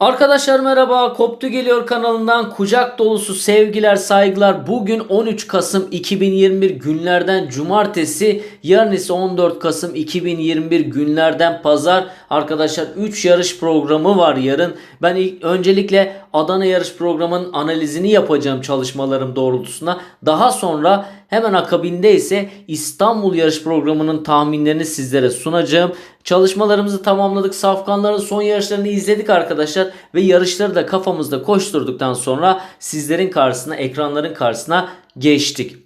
Arkadaşlar merhaba. Koptu Geliyor kanalından kucak dolusu sevgiler, saygılar. Bugün 13 Kasım 2021 günlerden cumartesi, yarın ise 14 Kasım 2021 günlerden pazar. Arkadaşlar 3 yarış programı var yarın. Ben ilk, öncelikle Adana yarış programının analizini yapacağım çalışmalarım doğrultusunda. Daha sonra hemen akabinde ise İstanbul yarış programının tahminlerini sizlere sunacağım. Çalışmalarımızı tamamladık. Safkanların son yarışlarını izledik arkadaşlar. Ve yarışları da kafamızda koşturduktan sonra sizlerin karşısına, ekranların karşısına geçtik.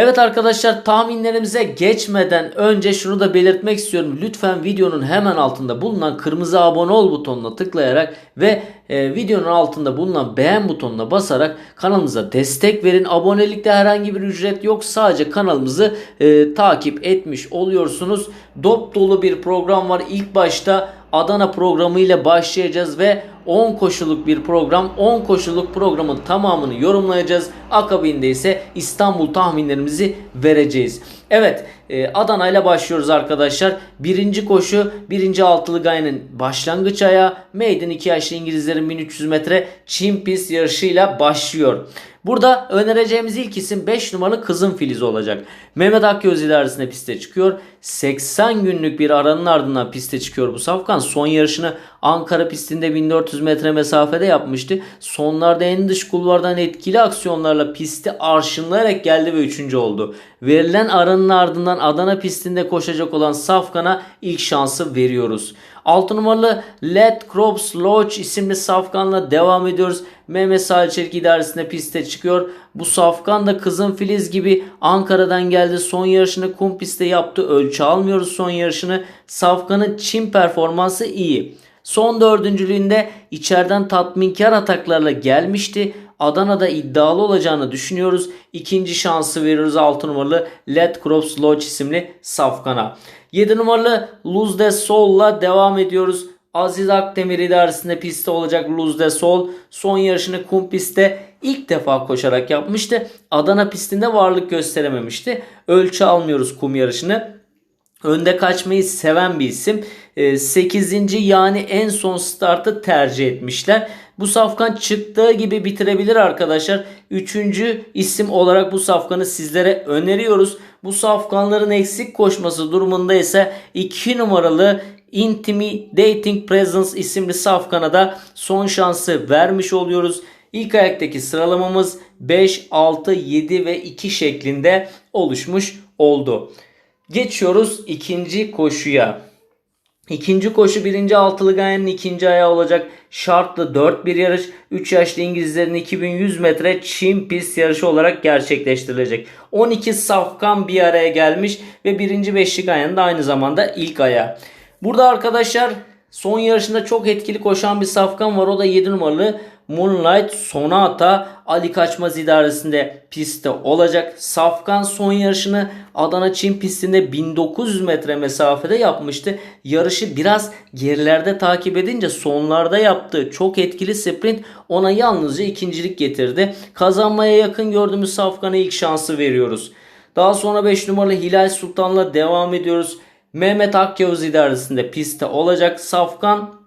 Evet arkadaşlar tahminlerimize geçmeden önce şunu da belirtmek istiyorum. Lütfen videonun hemen altında bulunan kırmızı abone ol butonuna tıklayarak ve e, videonun altında bulunan beğen butonuna basarak kanalımıza destek verin. Abonelikte herhangi bir ücret yok. Sadece kanalımızı e, takip etmiş oluyorsunuz. Dop dolu bir program var. İlk başta Adana programı ile başlayacağız ve 10 koşuluk bir program. 10 koşuluk programın tamamını yorumlayacağız. Akabinde ise İstanbul tahminlerimizi vereceğiz. Evet e, Adana ile başlıyoruz arkadaşlar. Birinci koşu birinci altılı gayenin başlangıç ayağı. Maiden 2 yaşlı İngilizlerin 1300 metre çim yarışıyla başlıyor. Burada önereceğimiz ilk isim 5 numaralı Kızım Filiz olacak. Mehmet Akgöz idaresine piste çıkıyor. 80 günlük bir aranın ardından piste çıkıyor bu safkan. Son yarışını Ankara pistinde 1400 metre mesafede yapmıştı. Sonlarda en dış kulvardan etkili aksiyonlarla pisti arşınlayarak geldi ve 3. oldu. Verilen aranın ardından Adana pistinde koşacak olan Safkan'a ilk şansı veriyoruz. 6 numaralı Let Crops Lodge isimli safkanla devam ediyoruz. Mehmet Salih Çelik idaresinde piste çıkıyor. Bu safkan da Kızın Filiz gibi Ankara'dan geldi. Son yarışını kum pistte yaptı. Ölçü almıyoruz son yarışını. Safkan'ın çim performansı iyi. Son dördüncülüğünde içeriden tatminkar ataklarla gelmişti. Adana'da iddialı olacağını düşünüyoruz. İkinci şansı veriyoruz 6 numaralı Let Crops Lodge isimli safkana. 7 numaralı Luz de Sol'la devam ediyoruz. Aziz Akdemir idaresinde pistte olacak Luz de Sol. Son yarışını kum pistte ilk defa koşarak yapmıştı. Adana pistinde varlık gösterememişti. Ölçü almıyoruz kum yarışını. Önde kaçmayı seven bir isim. 8. yani en son startı tercih etmişler. Bu safkan çıktığı gibi bitirebilir arkadaşlar. Üçüncü isim olarak bu safkanı sizlere öneriyoruz. Bu safkanların eksik koşması durumunda ise 2 numaralı Intimidating Presence isimli safkana da son şansı vermiş oluyoruz. İlk ayaktaki sıralamamız 5, 6, 7 ve 2 şeklinde oluşmuş oldu. Geçiyoruz ikinci koşuya. İkinci koşu birinci altılı gayenin ikinci ayağı olacak. Şartlı 4 bir yarış. 3 yaşlı İngilizlerin 2100 metre çim pist yarışı olarak gerçekleştirilecek. 12 safkan bir araya gelmiş ve birinci beşli gayenin de aynı zamanda ilk ayağı. Burada arkadaşlar son yarışında çok etkili koşan bir safkan var. O da 7 numaralı Moonlight Sonata Ali Kaçmaz idaresinde pistte olacak. Safkan son yarışını Adana Çin pistinde 1900 metre mesafede yapmıştı. Yarışı biraz gerilerde takip edince sonlarda yaptığı çok etkili sprint ona yalnızca ikincilik getirdi. Kazanmaya yakın gördüğümüz Safkan'a ilk şansı veriyoruz. Daha sonra 5 numaralı Hilal Sultan'la devam ediyoruz. Mehmet Akyavuz idaresinde pistte olacak. Safkan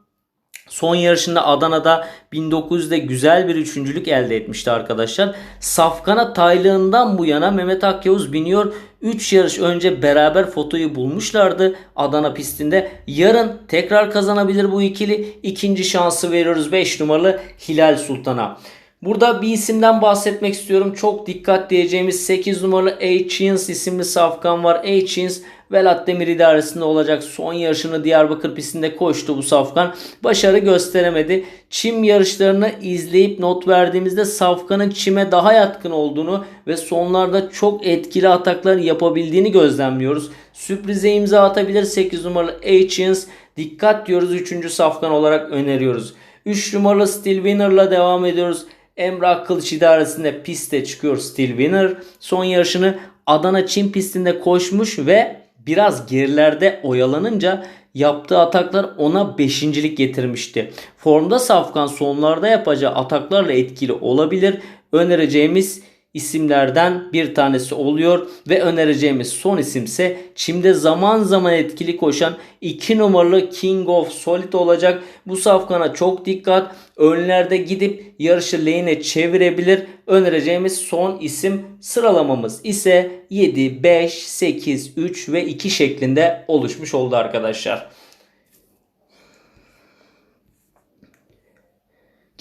Son yarışında Adana'da 1900'de güzel bir üçüncülük elde etmişti arkadaşlar. Safkan'a taylığından bu yana Mehmet Akyavuz biniyor. 3 yarış önce beraber fotoyu bulmuşlardı Adana pistinde. Yarın tekrar kazanabilir bu ikili. İkinci şansı veriyoruz 5 numaralı Hilal Sultan'a. Burada bir isimden bahsetmek istiyorum. Çok dikkat diyeceğimiz 8 numaralı H. isimli safkan var. H. Velat Demir idaresinde olacak son yarışını Diyarbakır pistinde koştu bu safkan. Başarı gösteremedi. Çim yarışlarını izleyip not verdiğimizde safkanın çime daha yatkın olduğunu ve sonlarda çok etkili ataklar yapabildiğini gözlemliyoruz. Sürprize imza atabilir 8 numaralı Ancients. Dikkat diyoruz 3. safkan olarak öneriyoruz. 3 numaralı Steel Winner'la devam ediyoruz. Emrah Kılıç idaresinde piste çıkıyor Steel Winner. Son yarışını Adana Çin pistinde koşmuş ve biraz gerilerde oyalanınca yaptığı ataklar ona beşincilik getirmişti. Formda Safkan sonlarda yapacağı ataklarla etkili olabilir. Önereceğimiz isimlerden bir tanesi oluyor ve önereceğimiz son isimse çimde zaman zaman etkili koşan 2 numaralı King of Solid olacak. Bu safkana çok dikkat. Önlerde gidip yarışı lane'e çevirebilir. Önereceğimiz son isim sıralamamız ise 7, 5, 8, 3 ve 2 şeklinde oluşmuş oldu arkadaşlar.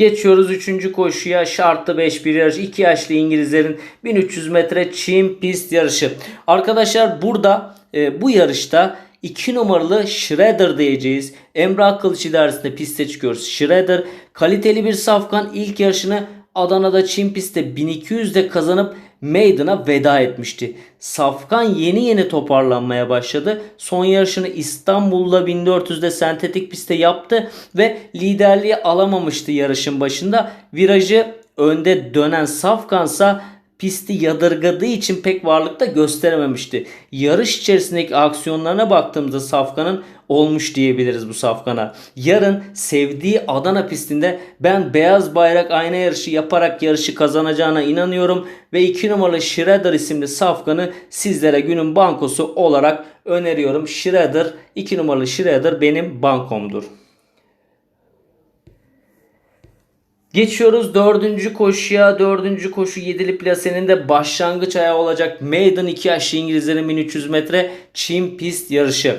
Geçiyoruz 3. koşuya. Şartlı 5 bir yarış. 2 yaşlı İngilizlerin 1300 metre çim pist yarışı. Arkadaşlar burada e, bu yarışta 2 numaralı Shredder diyeceğiz. Emre Akılç idaresinde piste çıkıyoruz. Shredder kaliteli bir safkan ilk yarışını Adana'da çim pistte 1200'de kazanıp Maiden'a veda etmişti. Safkan yeni yeni toparlanmaya başladı. Son yarışını İstanbul'da 1400'de sentetik pistte yaptı ve liderliği alamamıştı yarışın başında. Virajı önde dönen Safkansa pisti yadırgadığı için pek varlıkta gösterememişti. Yarış içerisindeki aksiyonlarına baktığımızda Safkan'ın olmuş diyebiliriz bu Safkan'a. Yarın sevdiği Adana pistinde ben beyaz bayrak ayna yarışı yaparak yarışı kazanacağına inanıyorum ve 2 numaralı Shredder isimli Safkan'ı sizlere günün bankosu olarak öneriyorum. Shredder 2 numaralı Shredder benim bankomdur. Geçiyoruz dördüncü koşuya. Dördüncü koşu yedili plasenin de başlangıç ayağı olacak. Maiden 2 yaşlı İngilizlerin 1300 metre çim pist yarışı.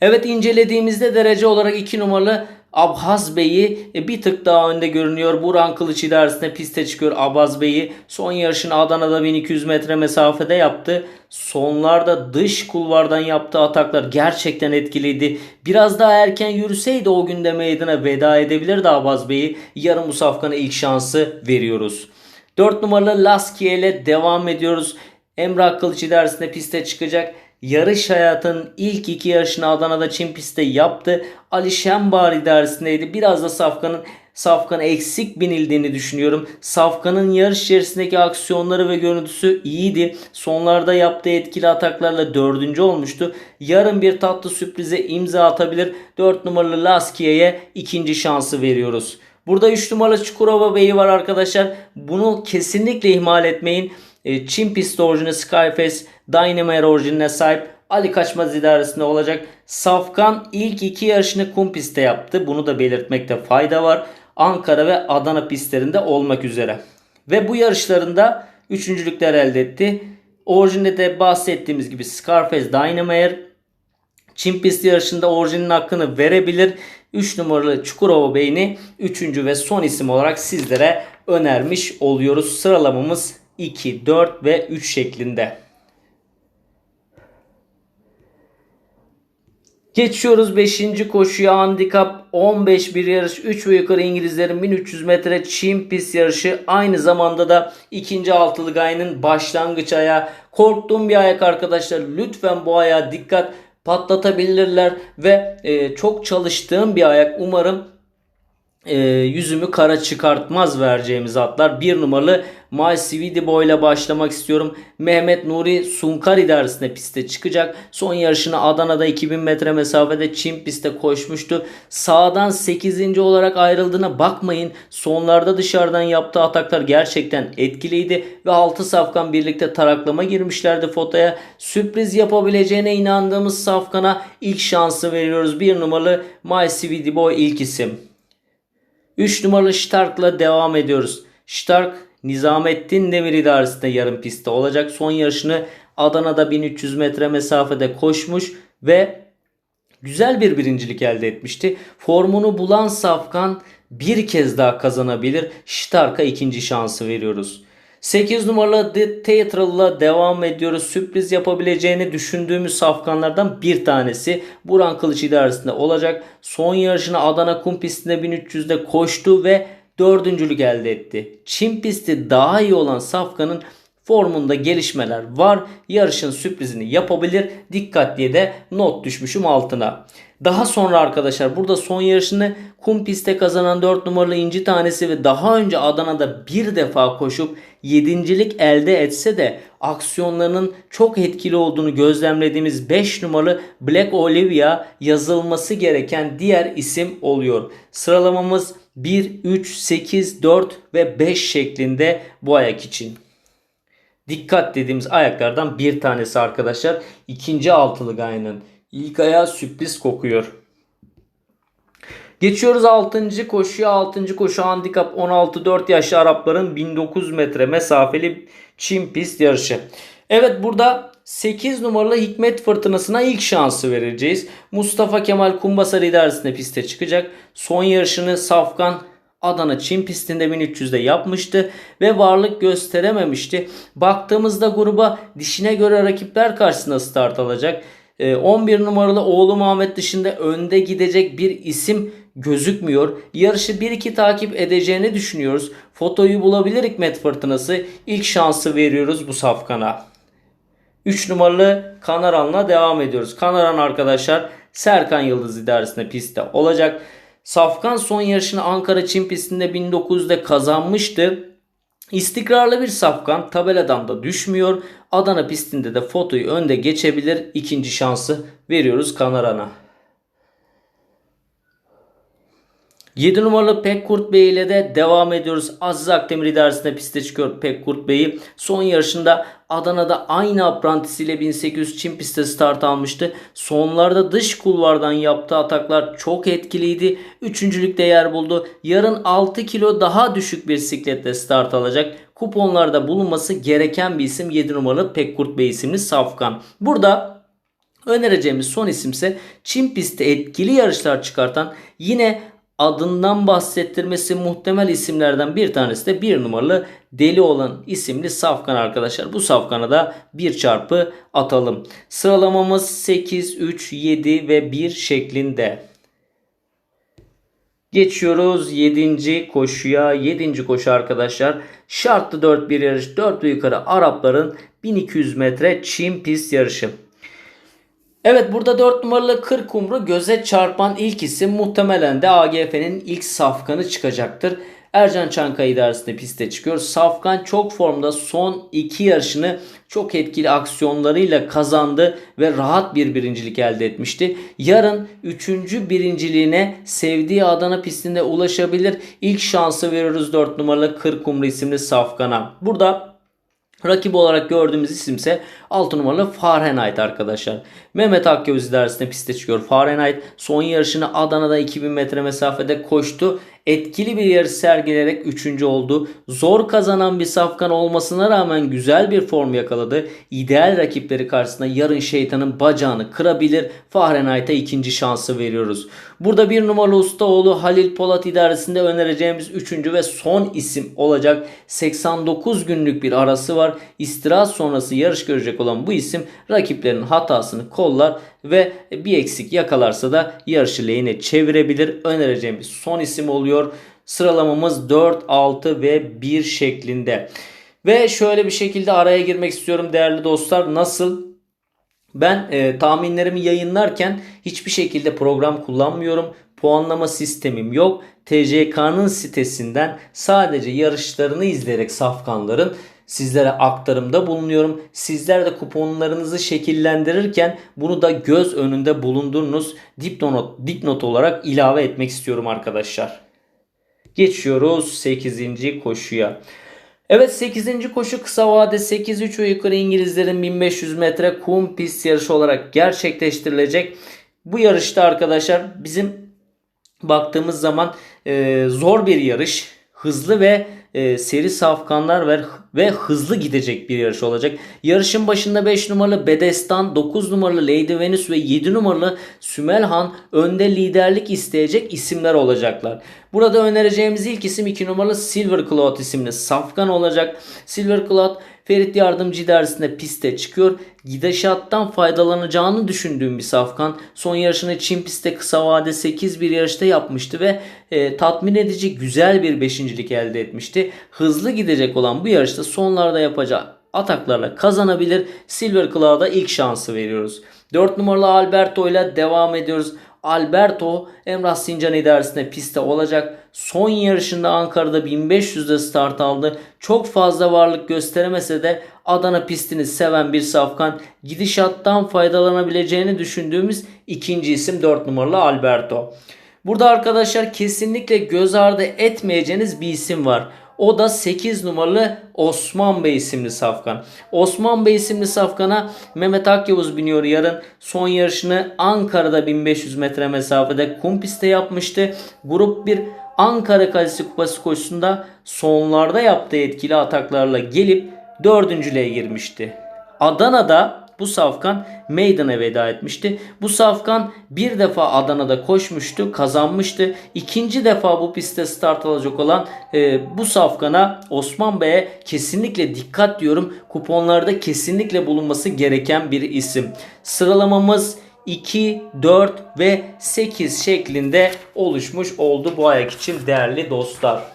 Evet incelediğimizde derece olarak 2 numaralı Abhaz Bey'i e, bir tık daha önde görünüyor. Burhan Kılıç idaresinde piste çıkıyor Abhaz Bey'i. Son yarışını Adana'da 1200 metre mesafede yaptı. Sonlarda dış kulvardan yaptığı ataklar gerçekten etkiliydi. Biraz daha erken yürüseydi o günde meydana veda edebilirdi Abhaz Bey'i. Yarın bu safkana ilk şansı veriyoruz. 4 numaralı Laskiye ile devam ediyoruz. Emrah Kılıç idaresinde piste çıkacak yarış hayatının ilk iki yarışını Adana'da Çin pistte yaptı. Ali Şembar idaresindeydi. Biraz da Safkan'ın Safkan eksik binildiğini düşünüyorum. Safkan'ın yarış içerisindeki aksiyonları ve görüntüsü iyiydi. Sonlarda yaptığı etkili ataklarla dördüncü olmuştu. Yarın bir tatlı sürprize imza atabilir. 4 numaralı Laskiye'ye ikinci şansı veriyoruz. Burada 3 numaralı Çukurova Bey'i var arkadaşlar. Bunu kesinlikle ihmal etmeyin. E, Çin pisti orijini Skyface Dynamite orijinine sahip Ali Kaçmaz idaresinde olacak. Safkan ilk iki yarışını kum pistte yaptı. Bunu da belirtmekte fayda var. Ankara ve Adana pistlerinde olmak üzere. Ve bu yarışlarında üçüncülükler elde etti. Orijinde de bahsettiğimiz gibi Scarface Dynamite Çin pisti yarışında orijinin hakkını verebilir. 3 numaralı Çukurova Bey'ini 3. ve son isim olarak sizlere önermiş oluyoruz. Sıralamamız 2, 4 ve 3 şeklinde. Geçiyoruz 5. koşuya. Handikap 15 bir yarış. 3 ve yukarı İngilizlerin 1300 metre çim pist yarışı. Aynı zamanda da ikinci altılı gayının başlangıç ayağı. Korktuğum bir ayak arkadaşlar. Lütfen bu ayağa dikkat. Patlatabilirler ve e, çok çalıştığım bir ayak. Umarım e, yüzümü kara çıkartmaz vereceğimiz atlar. Bir numaralı Sweetie Boy ile başlamak istiyorum. Mehmet Nuri Sunkar idaresinde piste çıkacak. Son yarışını Adana'da 2000 metre mesafede Çin pistte koşmuştu. Sağdan 8. olarak ayrıldığına bakmayın. Sonlarda dışarıdan yaptığı ataklar gerçekten etkiliydi. Ve 6 safkan birlikte taraklama girmişlerdi fotoya. Sürpriz yapabileceğine inandığımız safkana ilk şansı veriyoruz. Bir numaralı Sweetie Boy ilk isim. 3 numaralı Stark'la devam ediyoruz. Stark Nizamettin Demir idaresinde yarım pistte olacak. Son yarışını Adana'da 1300 metre mesafede koşmuş ve güzel bir birincilik elde etmişti. Formunu bulan Safkan bir kez daha kazanabilir. Stark'a ikinci şansı veriyoruz. 8 numaralı The Theatral'la devam ediyoruz. Sürpriz yapabileceğini düşündüğümüz safkanlardan bir tanesi. Buran Kılıç idaresinde olacak. Son yarışını Adana kum pistinde 1300'de koştu ve dördüncülük elde etti. Çin pisti daha iyi olan Safkan'ın formunda gelişmeler var. Yarışın sürprizini yapabilir. Dikkat diye de not düşmüşüm altına. Daha sonra arkadaşlar burada son yarışını kum pistte kazanan 4 numaralı inci tanesi ve daha önce Adana'da bir defa koşup yedincilik elde etse de aksiyonlarının çok etkili olduğunu gözlemlediğimiz 5 numaralı Black Olivia yazılması gereken diğer isim oluyor. Sıralamamız 1, 3, 8, 4 ve 5 şeklinde bu ayak için. dikkat dediğimiz ayaklardan bir tanesi arkadaşlar. İkinci altılı gayenin ilk ayağı sürpriz kokuyor. Geçiyoruz 6. koşuya. 6. koşu handikap 16-4 yaşlı Arapların 1900 metre mesafeli çim pist yarışı. Evet burada 8 numaralı Hikmet Fırtınası'na ilk şansı vereceğiz. Mustafa Kemal Kumbasar idaresinde piste çıkacak. Son yarışını Safkan Adana Çin pistinde 1300'de yapmıştı ve varlık gösterememişti. Baktığımızda gruba dişine göre rakipler karşısında start alacak. 11 ee, numaralı oğlu Muhammed dışında önde gidecek bir isim gözükmüyor. Yarışı 1-2 takip edeceğini düşünüyoruz. Fotoyu bulabilir Hikmet Fırtınası. İlk şansı veriyoruz bu safkana. 3 numaralı Kanaran'la devam ediyoruz. Kanaran arkadaşlar Serkan Yıldız idaresinde pistte olacak. Safkan son yarışını Ankara Çin pistinde 1900'de kazanmıştı. İstikrarlı bir safkan tabeladan da düşmüyor. Adana pistinde de fotoyu önde geçebilir. İkinci şansı veriyoruz Kanaran'a. 7 numaralı Pekkurt Bey ile de devam ediyoruz. Aziz Akdemir idaresinde piste çıkıyor Pekkurt Bey'i. Son yarışında Adana'da aynı aprantisiyle 1800 Çin pistte start almıştı. Sonlarda dış kulvardan yaptığı ataklar çok etkiliydi. Üçüncülükte yer buldu. Yarın 6 kilo daha düşük bir sikletle start alacak. Kuponlarda bulunması gereken bir isim 7 numaralı Pekkurt Bey isimli Safkan. Burada önereceğimiz son isimse Çin pistte etkili yarışlar çıkartan yine adından bahsettirmesi muhtemel isimlerden bir tanesi de bir numaralı deli olan isimli safkan arkadaşlar. Bu safkana da 1 çarpı atalım. Sıralamamız 8, 3, 7 ve 1 şeklinde. Geçiyoruz 7. koşuya. 7. koşu arkadaşlar. Şartlı 4 bir yarış. 4 yukarı Arapların 1200 metre çim pist yarışı. Evet burada 4 numaralı 40 kumru göze çarpan ilk isim muhtemelen de AGF'nin ilk safkanı çıkacaktır. Ercan Çankaya idaresinde piste çıkıyor. Safkan çok formda son iki yarışını çok etkili aksiyonlarıyla kazandı ve rahat bir birincilik elde etmişti. Yarın üçüncü birinciliğine sevdiği Adana pistinde ulaşabilir. İlk şansı veriyoruz 4 numaralı 40 kumru isimli Safkan'a. Burada Rakip olarak gördüğümüz isimse 6 numaralı Fahrenheit arkadaşlar. Mehmet Akgöz idaresinde piste çıkıyor. Fahrenheit son yarışını Adana'da 2000 metre mesafede koştu etkili bir yarış sergileyerek 3. oldu. Zor kazanan bir safkan olmasına rağmen güzel bir form yakaladı. İdeal rakipleri karşısında yarın şeytanın bacağını kırabilir. Fahrenheit'a ikinci şansı veriyoruz. Burada bir numaralı ustaoğlu Halil Polat idaresinde önereceğimiz 3. ve son isim olacak. 89 günlük bir arası var. İstirahat sonrası yarış görecek olan bu isim rakiplerinin hatasını kollar ve bir eksik yakalarsa da yarışı lehine çevirebilir. Önereceğimiz son isim oluyor. Sıralamamız 4, 6 ve 1 şeklinde. Ve şöyle bir şekilde araya girmek istiyorum değerli dostlar. Nasıl? Ben e, tahminlerimi yayınlarken hiçbir şekilde program kullanmıyorum. Puanlama sistemim yok. TCK'nın sitesinden sadece yarışlarını izleyerek safkanların sizlere aktarımda bulunuyorum. Sizler de kuponlarınızı şekillendirirken bunu da göz önünde bulundurunuz. Dipnot, dipnot olarak ilave etmek istiyorum arkadaşlar. Geçiyoruz 8. koşuya. Evet 8. koşu kısa vade 8-3 yukarı İngilizlerin 1500 metre kum pist yarışı olarak gerçekleştirilecek. Bu yarışta arkadaşlar bizim baktığımız zaman e, zor bir yarış. Hızlı ve e, seri safkanlar ve, ve hızlı gidecek bir yarış olacak. Yarışın başında 5 numaralı Bedestan, 9 numaralı Lady Venus ve 7 numaralı Sümelhan önde liderlik isteyecek isimler olacaklar. Burada önereceğimiz ilk isim 2 numaralı Silver Cloud isimli safkan olacak. Silver Cloud Ferit Yardımcı dersinde piste çıkıyor. Gidişattan faydalanacağını düşündüğüm bir safkan. Son yarışını Çin pistte kısa vade 8 bir yarışta yapmıştı ve e, tatmin edici güzel bir beşincilik elde etmişti. Hızlı gidecek olan bu yarışta sonlarda yapacağı ataklarla kazanabilir. Silver Cloud'a ilk şansı veriyoruz. 4 numaralı Alberto ile devam ediyoruz. Alberto Emrah Sincan idaresinde piste olacak. Son yarışında Ankara'da 1500'de start aldı. Çok fazla varlık gösteremese de Adana pistini seven bir safkan gidişattan faydalanabileceğini düşündüğümüz ikinci isim 4 numaralı Alberto. Burada arkadaşlar kesinlikle göz ardı etmeyeceğiniz bir isim var. O da 8 numaralı Osman Bey isimli safkan. Osman Bey isimli safkana Mehmet Akyavuz biniyor yarın. Son yarışını Ankara'da 1500 metre mesafede kum pistte yapmıştı. Grup 1 Ankara Kalesi Kupası koşusunda sonlarda yaptığı etkili ataklarla gelip dördüncülüğe girmişti. Adana'da bu safkan meydana veda etmişti. Bu safkan bir defa Adana'da koşmuştu, kazanmıştı. İkinci defa bu pistte start alacak olan e, bu safkana Osman Bey'e kesinlikle dikkat diyorum. Kuponlarda kesinlikle bulunması gereken bir isim. Sıralamamız 2, 4 ve 8 şeklinde oluşmuş oldu bu ayak için değerli dostlar.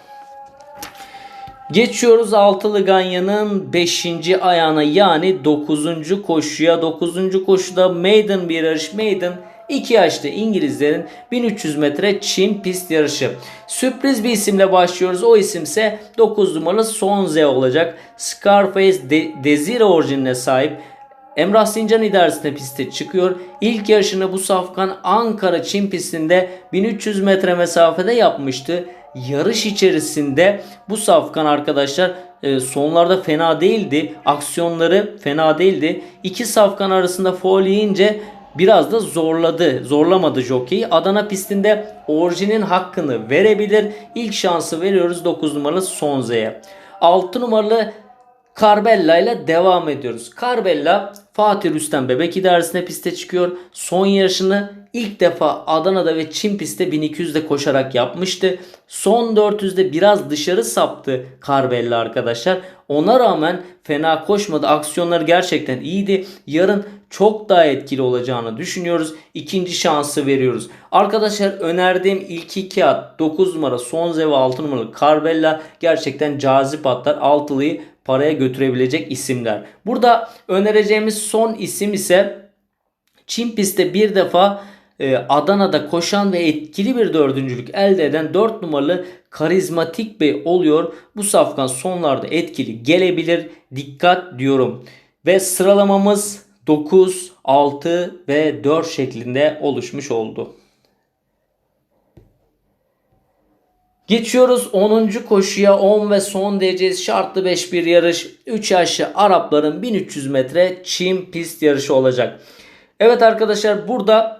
Geçiyoruz altılı ganyanın 5. ayağına yani 9. koşuya. 9. koşuda maiden bir yarış. Maiden 2 yaşlı İngilizlerin 1300 metre Çin pist yarışı. Sürpriz bir isimle başlıyoruz. O isimse 9 numaralı Sonze olacak. Scarface De Desire orijinine sahip. Emrah Sincan idaresinde piste çıkıyor. İlk yarışını bu safkan Ankara Çin pistinde 1300 metre mesafede yapmıştı. Yarış içerisinde bu safkan arkadaşlar e, sonlarda fena değildi. Aksiyonları fena değildi. İki safkan arasında foul yiyince biraz da zorladı. Zorlamadı jockey. Adana pistinde orijinin hakkını verebilir. İlk şansı veriyoruz 9 numaralı Sonze'ye. 6 numaralı Carbella ile devam ediyoruz. Carbella Fatih Rüstem Bebek idaresine piste çıkıyor. Son yarışını ilk defa Adana'da ve Çin pistte 1200'de koşarak yapmıştı. Son 400'de biraz dışarı saptı Carbella arkadaşlar. Ona rağmen fena koşmadı. Aksiyonları gerçekten iyiydi. Yarın çok daha etkili olacağını düşünüyoruz. İkinci şansı veriyoruz. Arkadaşlar önerdiğim ilk iki at 9 numara Sonze ve 6 numaralı Carbella gerçekten cazip atlar. Altılıyı paraya götürebilecek isimler. Burada önereceğimiz son isim ise Çin pistte bir defa Adana'da koşan ve etkili bir dördüncülük elde eden 4 numaralı karizmatik bey oluyor. Bu safkan sonlarda etkili gelebilir. Dikkat diyorum. Ve sıralamamız 9, 6 ve 4 şeklinde oluşmuş oldu. Geçiyoruz 10. koşuya 10 ve son diyeceğiz. Şartlı 5 bir yarış. 3 yaşlı Arapların 1300 metre çim pist yarışı olacak. Evet arkadaşlar burada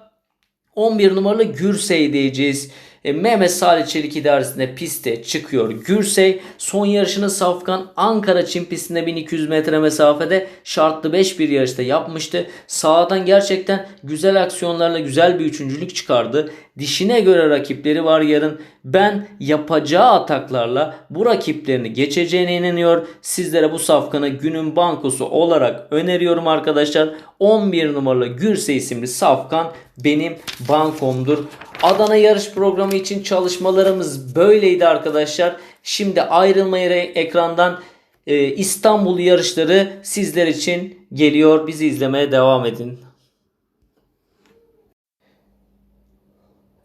11 numaralı Gürsey diyeceğiz. E, Mehmet Salih Çelik idaresinde piste çıkıyor. Gürsey son yarışını Safkan Ankara Çin pistinde 1200 metre mesafede şartlı 5 bir yarışta yapmıştı. Sağdan gerçekten güzel aksiyonlarla güzel bir üçüncülük çıkardı. Dişine göre rakipleri var yarın. Ben yapacağı ataklarla bu rakiplerini geçeceğine inanıyor. Sizlere bu safkanı günün bankosu olarak öneriyorum arkadaşlar. 11 numaralı Gürse isimli safkan benim bankomdur. Adana yarış programı için çalışmalarımız böyleydi arkadaşlar. Şimdi ayrılma yeri ekrandan e, İstanbul yarışları sizler için geliyor. Bizi izlemeye devam edin.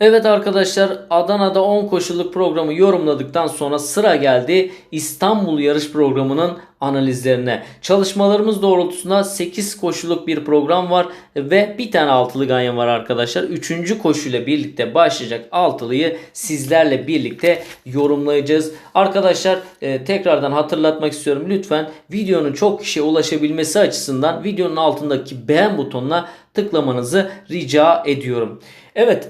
Evet arkadaşlar Adana'da 10 koşuluk programı yorumladıktan sonra sıra geldi İstanbul yarış programının analizlerine. Çalışmalarımız doğrultusunda 8 koşuluk bir program var ve bir tane altılı ganyan var arkadaşlar. 3. koşuyla birlikte başlayacak altılıyı sizlerle birlikte yorumlayacağız. Arkadaşlar e, tekrardan hatırlatmak istiyorum. Lütfen videonun çok kişiye ulaşabilmesi açısından videonun altındaki beğen butonuna tıklamanızı rica ediyorum. Evet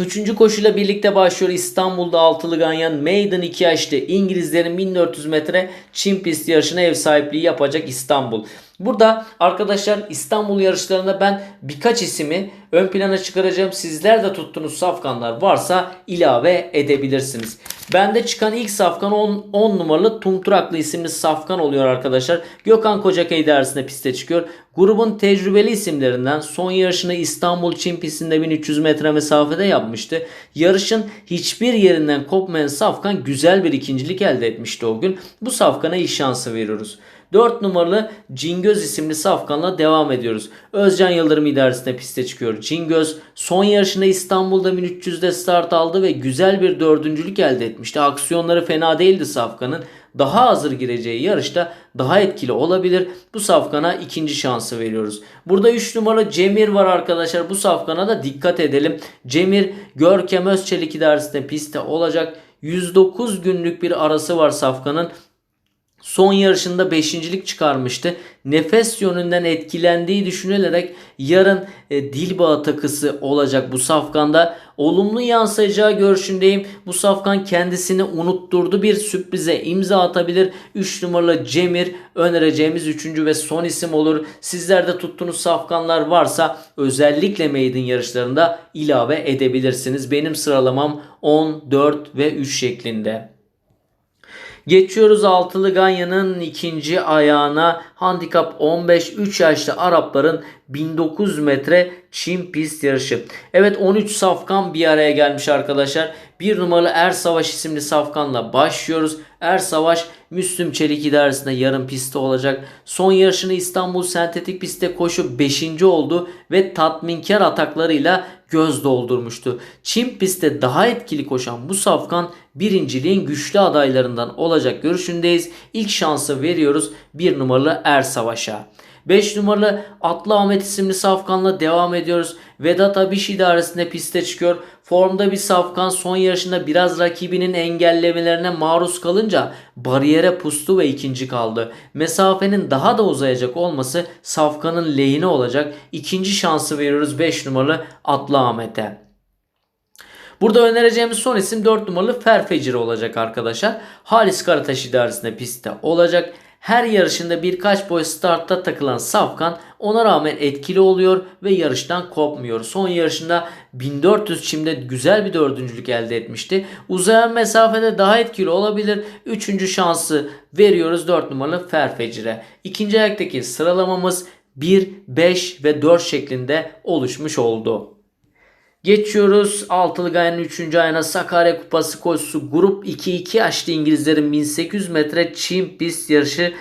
Üçüncü koşuyla birlikte başlıyor İstanbul'da altılı ganyan Maiden 2 yaşlı İngilizlerin 1400 metre Çin pist yarışına ev sahipliği yapacak İstanbul. Burada arkadaşlar İstanbul yarışlarında ben birkaç isimi ön plana çıkaracağım. Sizler de tuttuğunuz safkanlar varsa ilave edebilirsiniz. Bende çıkan ilk safkan 10, 10 numaralı Tumturaklı isimli safkan oluyor arkadaşlar. Gökhan Kocakay dersinde piste çıkıyor. Grubun tecrübeli isimlerinden son yarışını İstanbul Çin pistinde 1300 metre mesafede yapmıştı. Yarışın hiçbir yerinden kopmayan safkan güzel bir ikincilik elde etmişti o gün. Bu safkana iyi şansı veriyoruz. 4 numaralı Cingöz isimli safkanla devam ediyoruz. Özcan Yıldırım idaresinde piste çıkıyor. Cingöz son yarışında İstanbul'da 1300'de start aldı ve güzel bir dördüncülük elde etmişti. Aksiyonları fena değildi safkanın. Daha hazır gireceği yarışta daha etkili olabilir. Bu safkana ikinci şansı veriyoruz. Burada 3 numara Cemir var arkadaşlar. Bu safkana da dikkat edelim. Cemir Görkem Özçelik idaresinde pistte olacak. 109 günlük bir arası var Safkan'ın. Son yarışında beşincilik çıkarmıştı. Nefes yönünden etkilendiği düşünülerek yarın e, Dilbağ takısı olacak bu safkanda. Olumlu yansıyacağı görüşündeyim. Bu safkan kendisini unutturdu bir sürprize imza atabilir. 3 numaralı Cemir önereceğimiz 3. ve son isim olur. Sizlerde tuttuğunuz safkanlar varsa özellikle maiden yarışlarında ilave edebilirsiniz. Benim sıralamam 10, 4 ve 3 şeklinde. Geçiyoruz altılı ganyanın ikinci ayağına. Handikap 15 3 yaşlı Arapların 1900 metre çim pist yarışı. Evet 13 safkan bir araya gelmiş arkadaşlar. Bir numaralı Er Savaş isimli safkanla başlıyoruz. Er Savaş Müslüm Çelik idaresinde yarım pistte olacak. Son yarışını İstanbul Sentetik pistte koşu 5. oldu ve tatminkar ataklarıyla göz doldurmuştu. Çim pistte daha etkili koşan bu safkan birinciliğin güçlü adaylarından olacak görüşündeyiz. İlk şansı veriyoruz bir numaralı Er Savaş'a. 5 numaralı Atlı Ahmet isimli safkanla devam ediyoruz. Vedat Abiş idaresinde piste çıkıyor. Formda bir safkan son yarışında biraz rakibinin engellemelerine maruz kalınca bariyere pustu ve ikinci kaldı. Mesafenin daha da uzayacak olması safkanın lehine olacak. İkinci şansı veriyoruz 5 numaralı Atlı Ahmet'e. Burada önereceğimiz son isim 4 numaralı Ferfecir olacak arkadaşlar. Halis Karataş idaresinde pistte olacak. Her yarışında birkaç boy startta takılan Safkan ona rağmen etkili oluyor ve yarıştan kopmuyor. Son yarışında 1400 çimde güzel bir dördüncülük elde etmişti. Uzayan mesafede daha etkili olabilir. Üçüncü şansı veriyoruz 4 numaralı Ferfecir'e. İkinci ayaktaki sıralamamız 1, 5 ve 4 şeklinde oluşmuş oldu. Geçiyoruz altılı gayenin 3. ayına Sakarya Kupası koşusu Grup 2-2 açtı İngilizlerin 1800 metre çim pist yarışı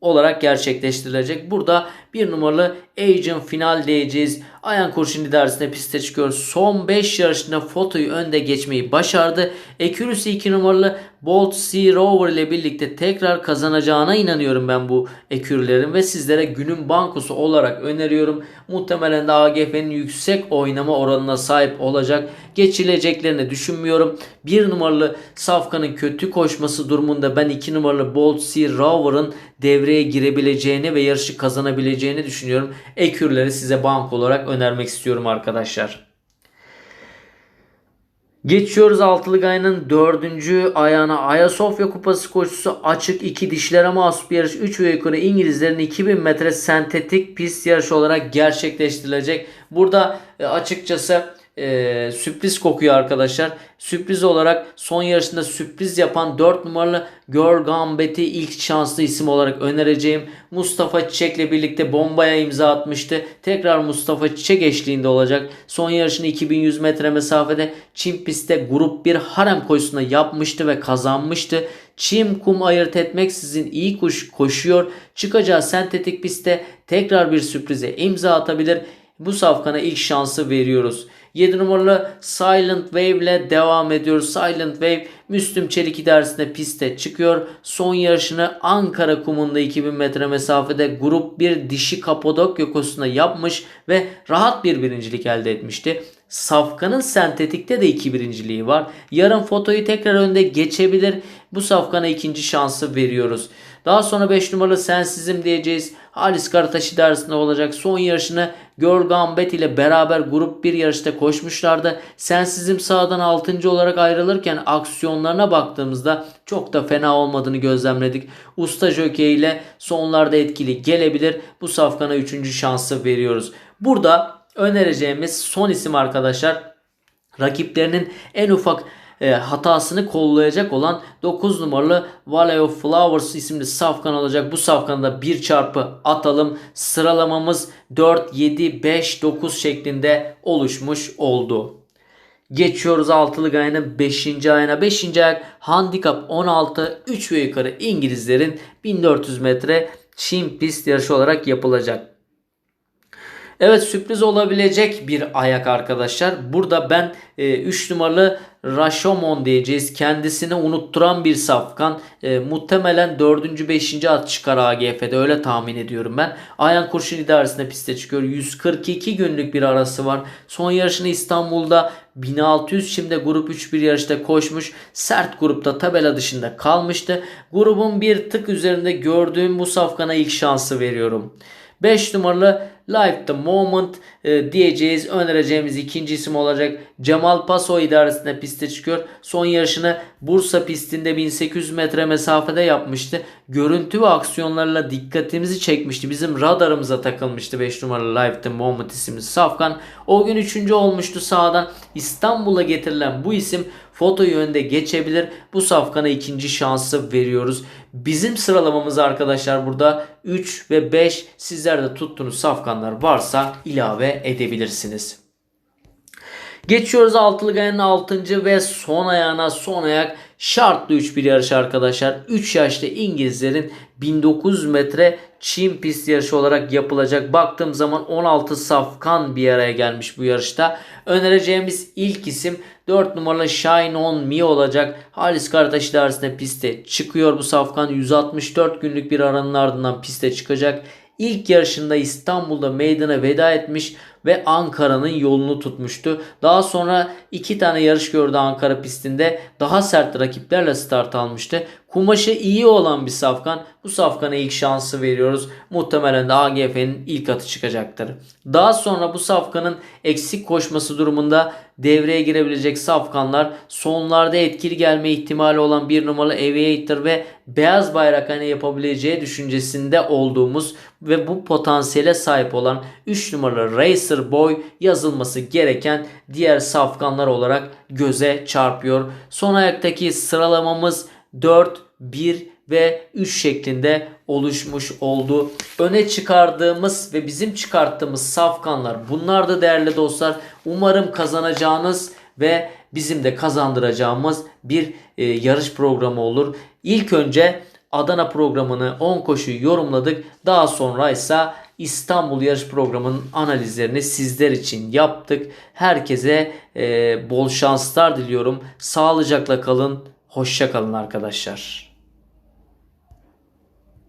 olarak gerçekleştirilecek. Burada bir numaralı Agent final diyeceğiz. Ayan Kurşun idaresinde piste çıkıyor. Son 5 yarışında fotoyu önde geçmeyi başardı. Accuracy 2 numaralı Bolt Sea Rover ile birlikte tekrar kazanacağına inanıyorum ben bu ekürlerin ve sizlere günün bankosu olarak öneriyorum. Muhtemelen de AGF'nin yüksek oynama oranına sahip olacak. Geçileceklerini düşünmüyorum. 1 numaralı Safkan'ın kötü koşması durumunda ben 2 numaralı Bolt Sea Rover'ın devreye girebileceğini ve yarışı kazanabileceğini düşünüyorum. Ekürleri size bank olarak önermek istiyorum arkadaşlar. Geçiyoruz altılı gayanın dördüncü ayağına Ayasofya Kupası koşusu açık iki dişlere mahsus bir yarış 3 ve yukarı İngilizlerin 2000 metre sentetik pist yarışı olarak gerçekleştirilecek. Burada e, açıkçası e, sürpriz kokuyor arkadaşlar. Sürpriz olarak son yarışında sürpriz yapan 4 numaralı Girl Gambit'i ilk şanslı isim olarak önereceğim. Mustafa Çiçek'le birlikte bombaya imza atmıştı. Tekrar Mustafa Çiçek eşliğinde olacak. Son yarışını 2100 metre mesafede Çim pistte grup 1 harem koşusunda yapmıştı ve kazanmıştı. Çim kum ayırt etmeksizin iyi kuş koşuyor. Çıkacağı sentetik pistte tekrar bir sürprize imza atabilir. Bu safkana ilk şansı veriyoruz. 7 numaralı Silent Wave ile devam ediyoruz. Silent Wave Müslüm Çelik idaresinde piste çıkıyor. Son yarışını Ankara kumunda 2000 metre mesafede grup 1 dişi Kapadokya koşusunda yapmış ve rahat bir birincilik elde etmişti. Safkan'ın sentetikte de iki birinciliği var. Yarın fotoyu tekrar önde geçebilir. Bu Safkan'a ikinci şansı veriyoruz. Daha sonra 5 numaralı Sensizim diyeceğiz. Halis Karataş idaresinde olacak. Son yarışını Girl Gambit ile beraber grup bir yarışta koşmuşlardı. Sensizim sağdan 6. olarak ayrılırken aksiyonlarına baktığımızda çok da fena olmadığını gözlemledik. Usta Jockey ile sonlarda etkili gelebilir. Bu safkana 3. şansı veriyoruz. Burada önereceğimiz son isim arkadaşlar rakiplerinin en ufak e, hatasını kollayacak olan 9 numaralı Valley of Flowers isimli safkan olacak. Bu safkanda 1 çarpı atalım. Sıralamamız 4, 7, 5, 9 şeklinde oluşmuş oldu. Geçiyoruz altılı gayanın 5. ayına. 5. ayak handikap 16 3 ve yukarı İngilizlerin 1400 metre çim pist yarışı olarak yapılacak. Evet sürpriz olabilecek bir ayak arkadaşlar. Burada ben 3 e, numaralı Rashomon diyeceğiz. Kendisini unutturan bir safkan. E, muhtemelen 4. 5. at çıkar AGF'de öyle tahmin ediyorum ben. Ayan Kurşun idaresinde piste çıkıyor. 142 günlük bir arası var. Son yarışını İstanbul'da 1600 şimdi grup 3 bir yarışta koşmuş. Sert grupta tabela dışında kalmıştı. Grubun bir tık üzerinde gördüğüm bu safkana ilk şansı veriyorum. 5 numaralı Life the Moment e, diyeceğiz. Önereceğimiz ikinci isim olacak. Cemal Paso idaresinde piste çıkıyor. Son yarışını Bursa pistinde 1800 metre mesafede yapmıştı. Görüntü ve aksiyonlarla dikkatimizi çekmişti. Bizim radarımıza takılmıştı 5 numaralı Life the Moment isimli Safkan. O gün 3. olmuştu sağdan. İstanbul'a getirilen bu isim foto yönde geçebilir. Bu safkana ikinci şansı veriyoruz. Bizim sıralamamız arkadaşlar burada 3 ve 5 sizler de tuttuğunuz safkanlar varsa ilave edebilirsiniz. Geçiyoruz altılı gayanın 6. ve son ayağına son ayak şartlı 3 bir yarış arkadaşlar. 3 yaşlı İngilizlerin 1900 metre çim pist yarışı olarak yapılacak. Baktığım zaman 16 safkan bir araya gelmiş bu yarışta. Önereceğimiz ilk isim 4 numaralı Shine On Me olacak. Halis Karataş idaresinde piste çıkıyor bu safkan. 164 günlük bir aranın ardından piste çıkacak. İlk yarışında İstanbul'da meydana veda etmiş ve Ankara'nın yolunu tutmuştu. Daha sonra iki tane yarış gördü Ankara pistinde. Daha sert rakiplerle start almıştı. Kumaşı iyi olan bir safkan. Bu safkana ilk şansı veriyoruz. Muhtemelen de AGF'nin ilk atı çıkacaktır. Daha sonra bu safkanın eksik koşması durumunda devreye girebilecek safkanlar sonlarda etkili gelme ihtimali olan bir numaralı Aviator ve beyaz bayrak hani yapabileceği düşüncesinde olduğumuz ve bu potansiyele sahip olan 3 numaralı Racer Boy yazılması gereken diğer safkanlar olarak göze çarpıyor. Son ayaktaki sıralamamız 4, 1 ve 3 şeklinde oluşmuş oldu. Öne çıkardığımız ve bizim çıkarttığımız safkanlar bunlar da değerli dostlar. Umarım kazanacağınız ve bizim de kazandıracağımız bir e, yarış programı olur. İlk önce Adana programını 10 koşu yorumladık. Daha sonra ise İstanbul yarış programının analizlerini sizler için yaptık. Herkese e, bol şanslar diliyorum. Sağlıcakla kalın. Hoşça kalın arkadaşlar.